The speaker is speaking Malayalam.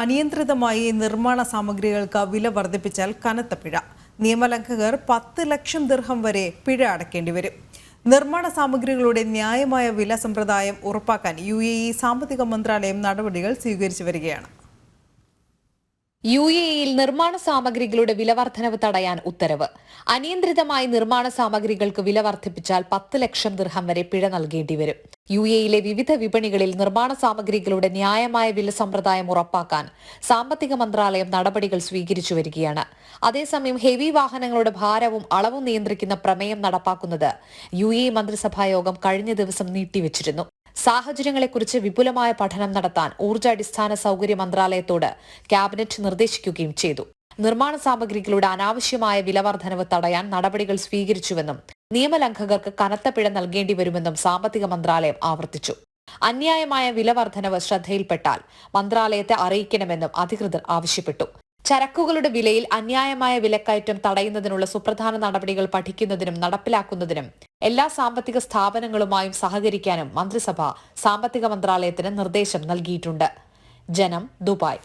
അനിയന്ത്രിതമായി നിർമ്മാണ സാമഗ്രികൾക്ക് വില വർദ്ധിപ്പിച്ചാൽ കനത്ത പിഴ. നിയമലംഘകർ പത്ത് ലക്ഷം ദീർഘം വരെ പിഴ അടയ്ക്കേണ്ടി വരും. നിർമ്മാണ സാമഗ്രികളുടെ ന്യായമായ വില സമ്പ്രദായം ഉറപ്പാക്കാൻ യു സാമ്പത്തിക മന്ത്രാലയം നടപടികൾ സ്വീകരിച്ചു വരികയാണ്. യു എ ഇയിൽ നിർമ്മാണ സാമഗ്രികളുടെ വിലവർദ്ധനവ് തടയാൻ ഉത്തരവ്. അനിയന്ത്രിതമായി നിർമ്മാണ സാമഗ്രികൾക്ക് വില വർദ്ധിപ്പിച്ചാൽ പത്ത് ലക്ഷം ദിർഹം വരെ പിഴ നൽകേണ്ടി വരും. യു എയിലെ വിവിധ വിപണികളിൽ നിർമ്മാണ സാമഗ്രികളുടെ ന്യായമായ വില സമ്പ്രദായം ഉറപ്പാക്കാൻ സാമ്പത്തിക മന്ത്രാലയം നടപടികൾ സ്വീകരിച്ചു വരികയാണ്. അതേസമയം ഹെവി വാഹനങ്ങളുടെ ഭാരവും അളവും നിയന്ത്രിക്കുന്ന പ്രമേയം നടപ്പാക്കുന്നത് യു എ മന്ത്രിസഭാ യോഗം കഴിഞ്ഞ ദിവസം നീട്ടിവച്ചിരുന്നു. സാഹചര്യങ്ങളെക്കുറിച്ച് വിപുലമായ പഠനം നടത്താൻ ഊർജാടിസ്ഥാന സൗകര്യ മന്ത്രാലയത്തോട് ക്യാബിനറ്റ് നിർദ്ദേശിക്കുകയും ചെയ്തു. നിർമ്മാണ സാമഗ്രികളുടെ അനാവശ്യമായ വിലവർദ്ധനവ് തടയാൻ നടപടികൾ സ്വീകരിച്ചുവെന്നും നിയമലംഘകർക്ക് കനത്ത പിഴ നൽകേണ്ടി വരുമെന്നും സാമ്പത്തിക മന്ത്രാലയം ആവർത്തിച്ചു. അന്യായമായ വിലവർദ്ധനവ് ശ്രദ്ധയിൽപ്പെട്ടാൽ മന്ത്രാലയത്തെ അറിയിക്കണമെന്നും അധികൃതർ ആവശ്യപ്പെട്ടു. ചരക്കുകളുടെ വിലയിൽ അന്യായമായ വിലക്കയറ്റം തടയുന്നതിനുള്ള സുപ്രധാന നടപടികൾ പഠിക്കുന്നതിനും നടപ്പിലാക്കുന്നതിനും എല്ലാ സാമ്പത്തിക സ്ഥാപനങ്ങളുമായും സഹകരിക്കാനും മന്ത്രിസഭ സാമ്പത്തിക മന്ത്രാലയത്തിന് നിർദ്ദേശം നൽകിയിട്ടുണ്ട്. ജനം ദുബായ്.